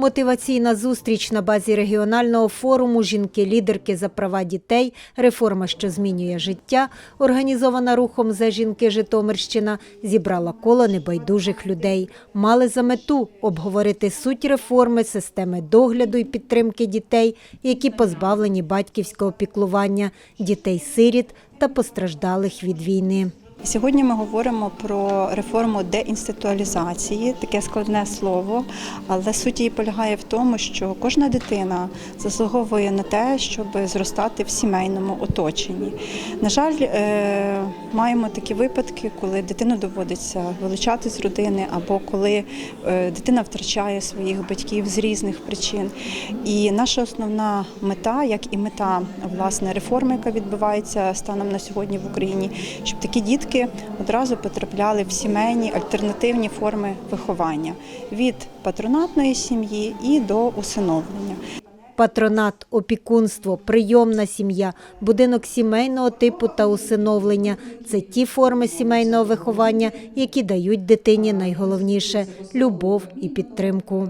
Мотиваційна зустріч на базі регіонального форуму Жінки-лідерки за права дітей. Реформа, що змінює життя, організована рухом за жінки Житомирщина, зібрала коло небайдужих людей. Мали за мету обговорити суть реформи системи догляду і підтримки дітей, які позбавлені батьківського піклування, дітей-сиріт та постраждалих від війни. Сьогодні ми говоримо про реформу деінституалізації, таке складне слово, але суть її полягає в тому, що кожна дитина заслуговує на те, щоб зростати в сімейному оточенні. На жаль, е, маємо такі випадки, коли дитину доводиться вилучати з родини, або коли е, дитина втрачає своїх батьків з різних причин. І наша основна мета, як і мета власне реформи, яка відбувається станом на сьогодні в Україні, щоб такі дітки одразу потрапляли в сімейні альтернативні форми виховання від патронатної сім'ї і до усиновлення. Патронат, опікунство, прийомна сім'я, будинок сімейного типу та усиновлення це ті форми сімейного виховання, які дають дитині найголовніше любов і підтримку.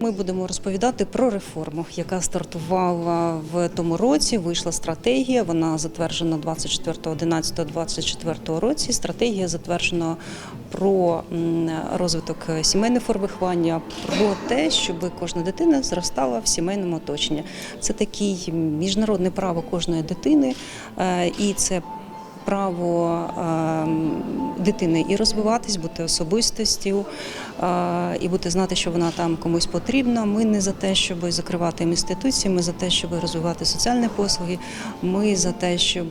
Ми будемо розповідати про реформу, яка стартувала в тому році. Вийшла стратегія. Вона затверджена 24.11.24 році. Стратегія затверджена про розвиток сімейних форм виховання, про те, щоб кожна дитина зростала в сімейному оточенні. Це такий міжнародне право кожної дитини, е, і це право е, дитини і розвиватись, бути особистостю, е, і бути знати, що вона там комусь потрібна. Ми не за те, щоб закривати інституції, ми за те, щоб розвивати соціальні послуги. Ми за те, щоб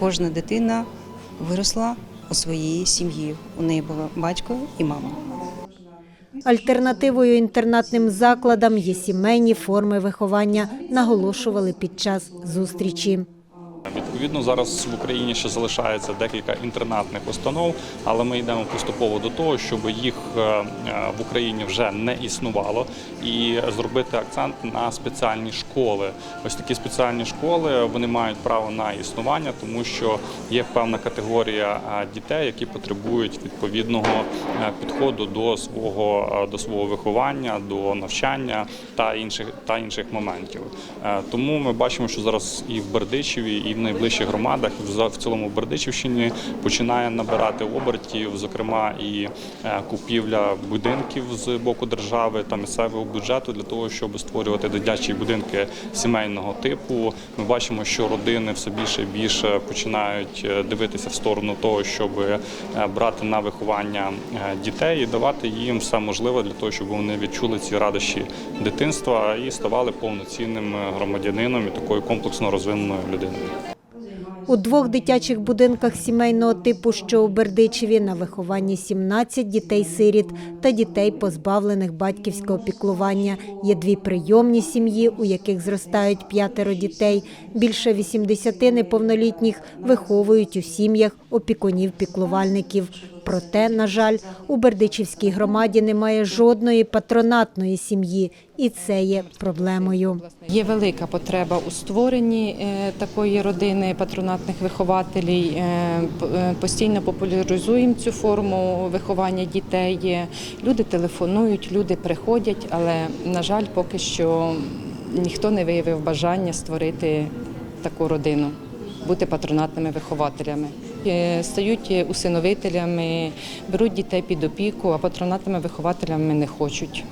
кожна дитина виросла у своїй сім'ї. У неї були батько і мама. Альтернативою інтернатним закладам є сімейні форми виховання, наголошували під час зустрічі. Відповідно, зараз в Україні ще залишається декілька інтернатних установ, але ми йдемо поступово до того, щоб їх е, е, в Україні вже не існувало, і зробити акцент на спеціальні школи. Ось такі спеціальні школи вони мають право на існування, тому що є певна категорія е, дітей, які потребують відповідного підходу до свого до свого виховання, до навчання та інших та інших моментів. Тому ми бачимо, що зараз і в Бердичеві, і в найближчих громадах, в цілому Бердичівщині починає набирати обертів, зокрема і е, купівля будинків з боку держави та місцевого бюджету для того, щоб створювати дитячі будинки сімейного типу. Ми бачимо, що родини все більше і більше починають е, дивитися в сторону того, щоб е, брати на виховання дітей і давати їм все можливе для того, щоб вони відчули ці радощі дитинства і ставали повноцінним громадянином і такою комплексно розвиненою людиною. У двох дитячих будинках сімейного типу, що у Бердичеві, на вихованні 17 дітей-сиріт та дітей, позбавлених батьківського піклування. Є дві прийомні сім'ї, у яких зростають п'ятеро дітей. Більше 80 неповнолітніх виховують у сім'ях опікунів-піклувальників. Проте, на жаль, у Бердичівській громаді немає жодної патронатної сім'ї, і це є проблемою. Є велика потреба у створенні е, такої родини патронатних вихователів. Е, е, Постійно популяризуємо цю форму виховання дітей. Люди телефонують, люди приходять, але на жаль, поки що ніхто не виявив бажання створити таку родину, бути патронатними вихователями. Е, Стають усиновителями, беруть дітей під опіку, а патронатними вихователями не хочуть.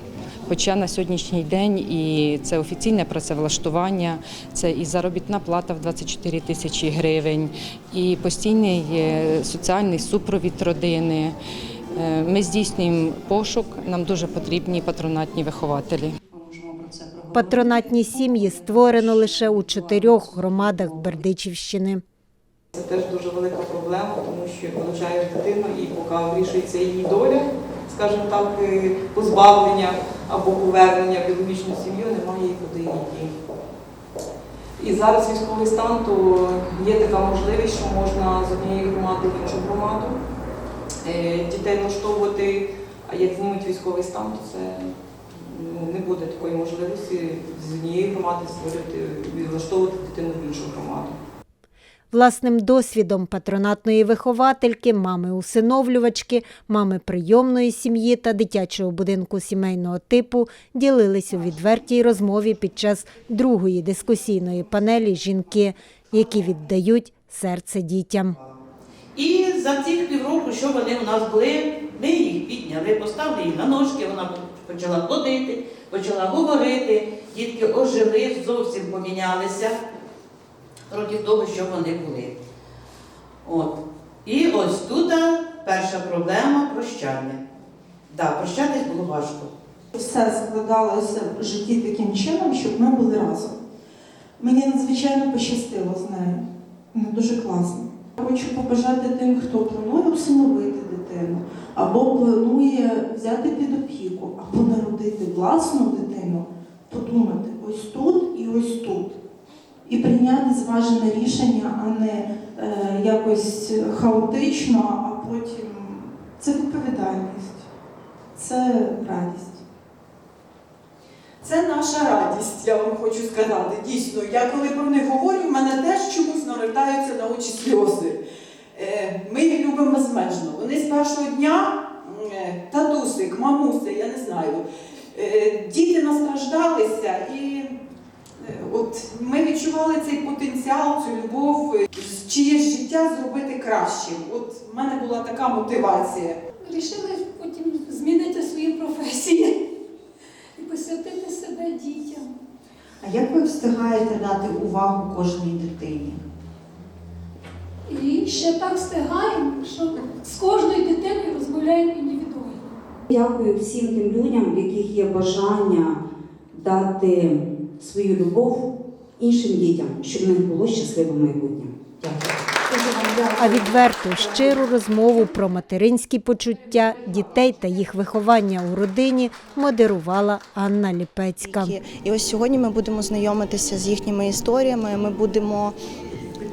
Хоча на сьогоднішній день і це офіційне працевлаштування, це і заробітна плата в 24 тисячі гривень, і постійний е, соціальний супровід родини. Е, Ми здійснюємо пошук, нам дуже потрібні патронатні вихователі. Патронатні сім'ї створено лише у чотирьох громадах Бердичівщини. Це теж дуже велика проблема, тому що вилучаєш дитину і поки вирішується її доля, скажімо так, е, позбавлення або повернення в біологічну сім'ю, немає куди йти. І зараз військовий стан, то є така можливість, що можна з однієї громади в іншу громаду е, дітей влаштовувати, а як знімуть військовий стан, то це не буде такої можливості з однієї громади створювати, влаштовувати дитину в іншу громаду. Власним досвідом патронатної виховательки, мами-усиновлювачки, мами прийомної сім'ї та дитячого будинку сімейного типу ділились у відвертій розмові під час другої дискусійної панелі жінки, які віддають серце дітям. І за цих півроку, що вони у нас були, ми їх підняли, поставили її на ножки, вона почала ходити, почала говорити, дітки ожили, зовсім помінялися проти того, що вони були. От. І ось тут перша проблема прощання. Так, прощатись було важко. Все складалося в житті таким чином, щоб ми були разом. Мені надзвичайно пощастило з нею. Вона дуже класно. Хочу побажати тим, хто планує усиновити дитину, або планує взяти під опіку, або народити власну дитину, подумати ось тут і ось тут. І прийняти зважене рішення, а не е, якось хаотично, а потім це відповідальність, це радість. Це наша радість, я вам хочу сказати. Дійсно, я коли про них говорю, в мене теж чомусь навертаються на очі сльози. Ми їх любимо безмежно. Вони з першого дня, е, татусик, мамуси, я не знаю, е, діти настраждалися і е, от ми відчували цей потенціал, цю любов, чиєсь життя зробити кращим. От в мене була така мотивація. Рішили потім змінити свої професії і посвятити себе дітям. А як ви встигаєте дати увагу кожній дитині? І ще так встигаємо, що з кожною дитиною розмовляємо індивідуально. Дякую всім тим людям, в яких є бажання дати свою любов іншим дітям, щоб в них було щасливе майбутнє. Дякую. А відверту щиру розмову про материнські почуття дітей та їх виховання у родині модерувала Анна Ліпецька. І ось сьогодні ми будемо знайомитися з їхніми історіями. Ми будемо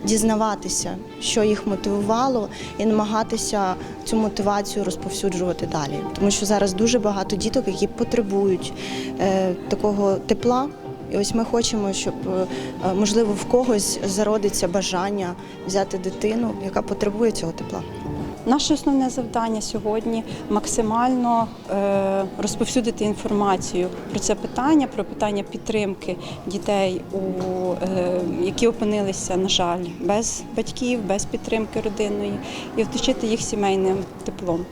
дізнаватися, що їх мотивувало, і намагатися цю мотивацію розповсюджувати далі. Тому що зараз дуже багато діток, які потребують е, такого тепла. І ось ми хочемо, щоб е, можливо в когось зародиться бажання взяти дитину, яка потребує цього тепла. Наше основне завдання сьогодні максимально е, розповсюдити інформацію про це питання, про питання підтримки дітей, е, які опинилися, на жаль, без батьків, без підтримки родинної, і вточити їх сімейним теплом.